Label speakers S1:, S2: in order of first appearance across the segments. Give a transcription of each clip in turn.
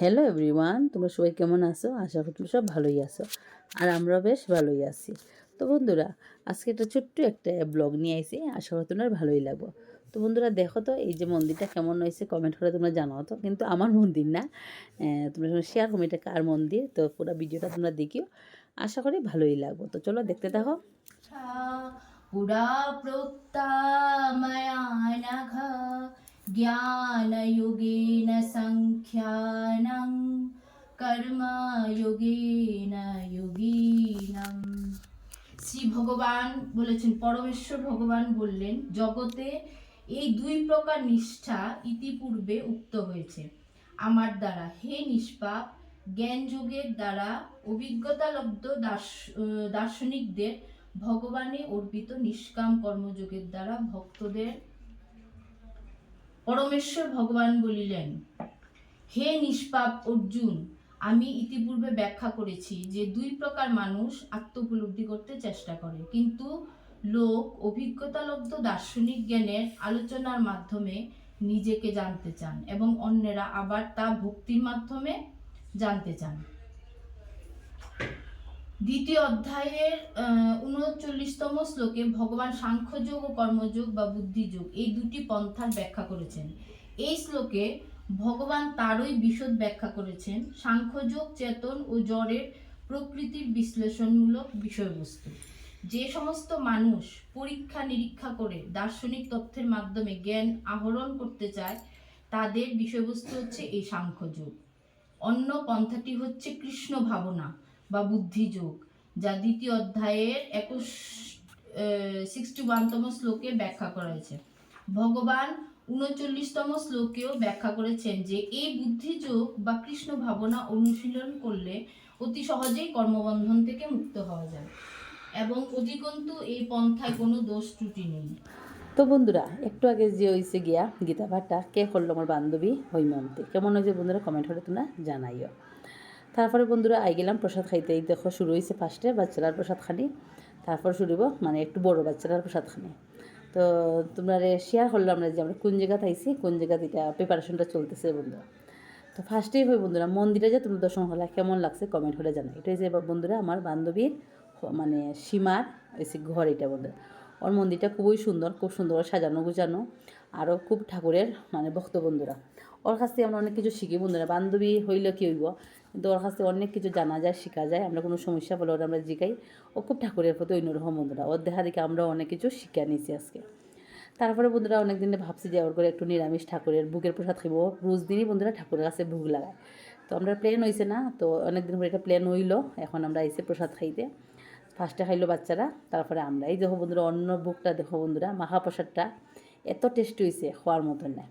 S1: Hello everyone তোমরা সবাই কেমন আছো? আশা করি তোমরা সব ভালোই আছো। আর আমরা বেশ ভালোই আছি। তো বন্ধুরা, আজকে একটা ছোট্ট একটা ব্লগ নিয়ে আইছি। আশা করি তোমরা ভালোই লাগবো। তো বন্ধুরা, দেখো তো, এই যে মন্দিরটা কেমন হয়েছে? কমেন্ট করে তোমরা জানাও তো। কিন্তু আমার মন্দির না। তোমরা শেয়ার করো এটা কার মন্দির? তো পুরো ভিডিওটা তোমরা দেখিও। আশা করি ভালোই লাগবো। তো চলো, দেখতে থাকো।
S2: আচ্ছা, পুরা প্রত্যাময়ানঘ জ্ঞানযুগেন সংখ্যা কর্মযোগেন যোগিনম। শ্রী ভগবান বলেছেন, পরমেশ্বর ভগবান বললেন, জগতে এই দুই প্রকার নিষ্ঠা ইতিপূর্বে উক্ত হয়েছে। আমার দ্বারা হে নিষ্পাপ, জ্ঞান যোগের দ্বারা দার্শ- দার্শনিকদের ভগবানে অর্পিত নিষ্কাম কর্মযোগের দ্বারা ভক্তদের পরমেশ্বর ভগবান বলিলেন, হে নিষ্পাপ অর্জুন আমি ইতিপূর্বে ব্যাখ্যা করেছি যে দুই প্রকার মানুষ আত্ম উপলব্ধি করতে চেষ্টা করে। কিন্তু লোক অভিজ্ঞতালব্ধ দার্শনিক জ্ঞানের আলোচনার মাধ্যমে নিজেকে জানতে চান এবং অন্যেরা আবার তা ভক্তির মাধ্যমে জানতে চান। দ্বিতীয় অধ্যায়ের উনচল্লিশতম শ্লোকে ভগবান সাংখ্যযোগ ও কর্মযোগ বা বুদ্ধিযোগ এই দুটি পন্থার ব্যাখ্যা করেছেন। এই শ্লোকে ভগবান তারই বিশদ ব্যাখ্যা করেছেন। সাংখ্যযোগ, চেতন ও জড়ের প্রকৃতির বিশ্লেষণমূলক বিষয়বস্তু। যে সমস্ত মানুষ পরীক্ষা নিরীক্ষা করে দার্শনিক তথ্যের মাধ্যমে জ্ঞান আহরণ করতে চায়, তাদের বিষয়বস্তু হচ্ছে এই সাংখ্যযোগ। অন্য পন্থাটি হচ্ছে কৃষ্ণ ভাবনা বা বুদ্ধিযোগ, যা দ্বিতীয় অধ্যায়ের একুশ সিক্সটি ওয়ানতম শ্লোকে ব্যাখ্যা করা হয়েছে। ভগবান উনচল্লিশতম শ্লোকেও ব্যাখ্যা করেছেন যে, এই বুদ্ধিযোগ বা কৃষ্ণ ভাবনা অনুশীলন করলে অতি সহজেই কর্মবন্ধন থেকে মুক্ত হওয়া যায়। এবং অধিকন্তু এই পন্থায় কোনো দোষ ত্রুটি নেই।
S1: তো বন্ধুরা, একটু আগে যে হয়েছে গিয়া গীতা পাঠটা, কে করল আমার বান্ধবী হৈমন্তী। কেমন হয়েছে বন্ধুরা কমেন্ট করে তোমরা জানাইও। তারপরে বন্ধুরা, আই গেলাম প্রসাদ খাইতে, এই দেখো শুরু হয়েছে ফার্স্টে বাচ্চারার প্রসাদ খানি তারপর শুরু মানে একটু বড় বাচ্চারার প্রসাদ খানি তো তোমরা শেয়ার করলাম না যে আমরা কোন জায়গাতে আইছি কোন জায়গাতে এটা প্রিপারেশনটা চলতেছে বন্ধুরা তো ফার্স্টেই হয় বন্ধুরা, মন্দিরে যে তুমি দর্শন হলা কেমন লাগছে কমেন্ট করে জানাই। এটাই যে বন্ধুরা আমার বান্ধবীর মানে সীমার হয়েছে ঘর এটা বন্ধুরা। ওর মন্দিরটা খুবই সুন্দর, খুব সুন্দর সাজানো গুছানো। আরও খুব ঠাকুরের মানে ভক্ত বন্ধুরা। ওর কাছ থেকে আমরা অনেক কিছু শিখি বন্ধুরা। বান্ধবী হইলে কি হইব? কিন্তু অনেক কিছু জানা যায়, শেখা যায়, আমরা কোনো সমস্যা বলে ওরা আমরা জিগাই। ও খুব ঠাকুরের প্রতি অন্যরকম বন্ধুরা, ওর দেখা দেখে আমরা অনেক কিছু শিক্ষা নিয়েছি আজকে। তারপরে বন্ধুরা অনেক দিনে ভাবছি যে ওর করে একটু নিরামিষ ঠাকুরের বুকের প্রসাদ খাইব। রোজ দিনই বন্ধুরা ঠাকুরের কাছে ভোগ লাগায়। তো আমরা প্লেন হয়েছে না, তো অনেক দিন পরে এটা প্লেন হইল। এখন আমরা এসে প্রসাদ খাইতে। ফার্স্টে খাইলো বাচ্চারা, তারপরে আমরা। এই দেখো বন্ধুরা, অন্য বুকটা দেখো বন্ধুরা মাখা প্রসাদটা এত টেস্টি হয়েছে খাওয়ার মতন না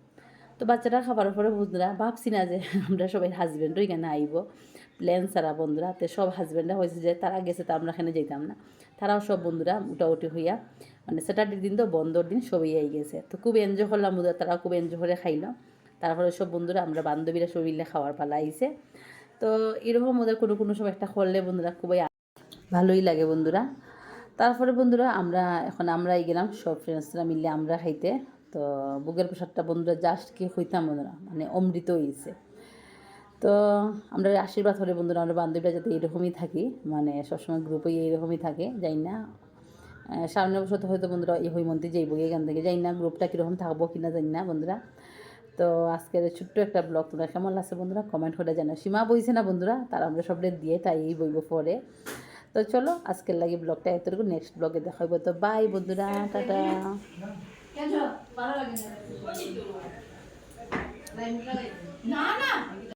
S1: তো বাচ্চারা খাবার পরে বন্ধুরা ভাবছি না যে আমরা সবাই হাজব্যান্ডও এখানে আইব। প্ল্যান সারা বন্ধুরা, তো সব হাজব্যান্ডরা হয়েছে যে তারা গেছে তো আমরা এখানে যেতাম না। তারাও সব বন্ধুরা মোটামুটি হইয়া মানে স্যাটারডে দিন তো বন্ধর দিন সবই আই গেছে। তো খুব এনজয় করলাম বন্ধুরা, তারাও খুব এনজয় করে খাইলাম তারপরে সব বন্ধুরা, আমরা বান্ধবীরা সবাই মিলে খাওয়ার পালা আইছে। তো এরকম ওদের কোনো কোনো সময় একটা করলে বন্ধুরা খুবই ভালোই লাগে বন্ধুরা। তারপরে বন্ধুরা আমরা, এখন আমরাই গেলাম সব ফ্রেন্ডসরা মিলে আমরা খাইতে। তো বুকের প্রসাদটা বন্ধুরা জাস্ট কি হইতাম বন্ধুরা মানে অমৃত হয়েছে তো আমরা আশীর্বাদ হলে বন্ধুরা, আমরা বান্ধবীরা যাতে এরকমই থাকি মানে সবসময় গ্রুপে এইরকমই থাকে, যাই না। সামনে বছর হয়তো বন্ধুরা এই হৈমন্তী যাইব এখান থেকে, যাই না গ্রুপটা কীরকম থাকব কিনা জানি না বন্ধুরা। তো আজকের ছোট্ট একটা ব্লগ তোমরা কেমন লাগছে বন্ধুরা? কমেন্ট করে জানাও। সীমা বইছে না বন্ধুরা? তার আমরা সবটা দিয়ে তাই এই বইব পরে। তো চলো, আজকের লাগে ব্লগটা এতটুকু। নেক্সট ব্লগে দেখাবো তো বাই বন্ধুরা, টাটা।
S2: না না।